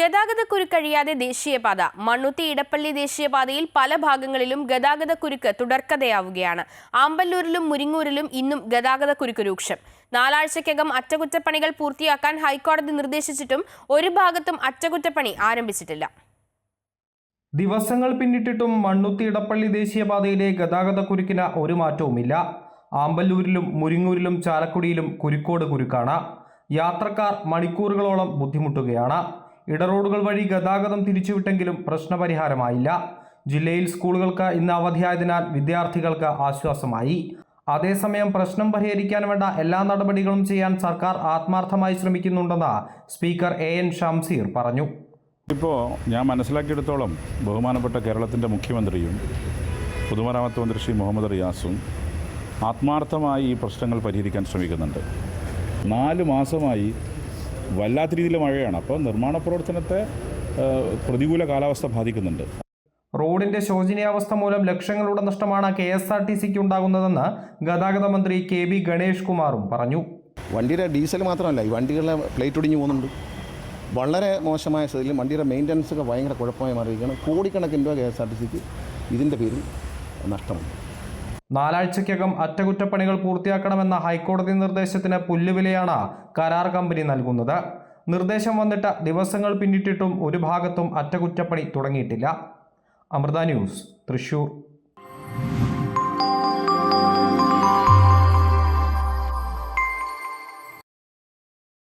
ഗതാഗതക്കുരുക്കഴിയാതെ ദേശീയപാത മണ്ണുത്തി ഇടപ്പള്ളി ദേശീയപാതയിൽ പല ഭാഗങ്ങളിലും ഗതാഗത കുരുക്ക് തുടർക്കഥയാവുകയാണ്. ആമ്പല്ലൂരിലും മുരിങ്ങൂരിലും ഇന്നും ഗതാഗത കുരുക്ക് രൂക്ഷം. നാലാഴ്ചക്കകം അറ്റകുറ്റപ്പണികൾ പൂർത്തിയാക്കാൻ ഹൈക്കോടതി നിർദ്ദേശിച്ചിട്ടും ഒരു ഭാഗത്തും അറ്റകുറ്റപ്പണി ആരംഭിച്ചിട്ടില്ല. ദിവസങ്ങൾ പിന്നിട്ടിട്ടും മണ്ണുത്തി ഇടപ്പള്ളി ദേശീയപാതയിലെ ഗതാഗത കുരുക്കിന് ഒരു മാറ്റവുമില്ല. ആമ്പല്ലൂരിലും മുരിങ്ങൂരിലും ചാലക്കുടിയിലും കുരുക്കോട് കുരുക്കാണ്. യാത്രക്കാർ മണിക്കൂറുകളോളം ബുദ്ധിമുട്ടുകയാണ്. ഇടറോഡുകൾ വഴി ഗതാഗതം തിരിച്ചുവിട്ടെങ്കിലും പ്രശ്നപരിഹാരമായില്ല. ജില്ലയിൽ സ്കൂളുകൾക്ക് ഇന്ന് അവധിയായതിനാൽ വിദ്യാർത്ഥികൾക്ക് ആശ്വാസമായി. അതേസമയം പ്രശ്നം പരിഹരിക്കാൻ വേണ്ട എല്ലാ നടപടികളും ചെയ്യാൻ സർക്കാർ ആത്മാർത്ഥമായി ശ്രമിക്കുന്നുണ്ടെന്ന് സ്പീക്കർ എ എൻ ഷംസീർ പറഞ്ഞു. ഇപ്പോൾ ഞാൻ മനസ്സിലാക്കിയെടുത്തോളം ബഹുമാനപ്പെട്ട കേരളത്തിന്റെ മുഖ്യമന്ത്രിയും പൊതുമരാമത്ത് മന്ത്രി ശ്രീ മുഹമ്മദ് റിയാസും ആത്മാർത്ഥമായി ഈ പ്രശ്നങ്ങൾ പരിഹരിക്കാൻ ശ്രമിക്കുന്നുണ്ട്. നാല് മാസമായി വല്ലാത്ത രീതിയിൽ മഴയാണ്. അപ്പോൾ നിർമ്മാണ പ്രവർത്തനത്തെ പ്രതികൂല കാലാവസ്ഥ ബാധിക്കുന്നുണ്ട്. റോഡിന്റെ ശോചനീയാവസ്ഥ മൂലം ലക്ഷങ്ങളുടെ നഷ്ടമാണ് കെ എസ് ആർ ടി സിക്ക് ഉണ്ടാകുന്നതെന്ന് ഗതാഗത മന്ത്രി കെ ബി ഗണേഷ് കുമാറും പറഞ്ഞു. വണ്ടിയുടെ ഡീസൽ മാത്രമല്ല ഈ വണ്ടികളുടെ പ്ലേറ്റ് ഒടിഞ്ഞു പോകുന്നുണ്ട്. വളരെ മോശമായ സ്ഥിതിയിൽ വണ്ടിയുടെ മെയിന്റനൻസ് ഒക്കെ ഭയങ്കര കുഴപ്പമായി മാറിയിരിക്കുകയാണ്. കോടിക്കണക്കിന് രൂപ കെ എസ് ആർ ടി സിക്ക് ഇതിന്റെ പേരിൽ നഷ്ടമുണ്ട്. നാലാഴ്ചയ്ക്കകം അറ്റകുറ്റപ്പണികൾ പൂർത്തിയാക്കണമെന്ന ഹൈക്കോടതി നിർദ്ദേശത്തിന് പുല്ലുവിലയാണ് കരാർ കമ്പനി നൽകുന്നത്. നിർദ്ദേശം വന്നിട്ട് ദിവസങ്ങൾ പിന്നിട്ടിട്ടും ഒരു ഭാഗത്തും അറ്റകുറ്റപ്പണി തുടങ്ങിയിട്ടില്ല. അമൃത ന്യൂസ് തൃശൂർ.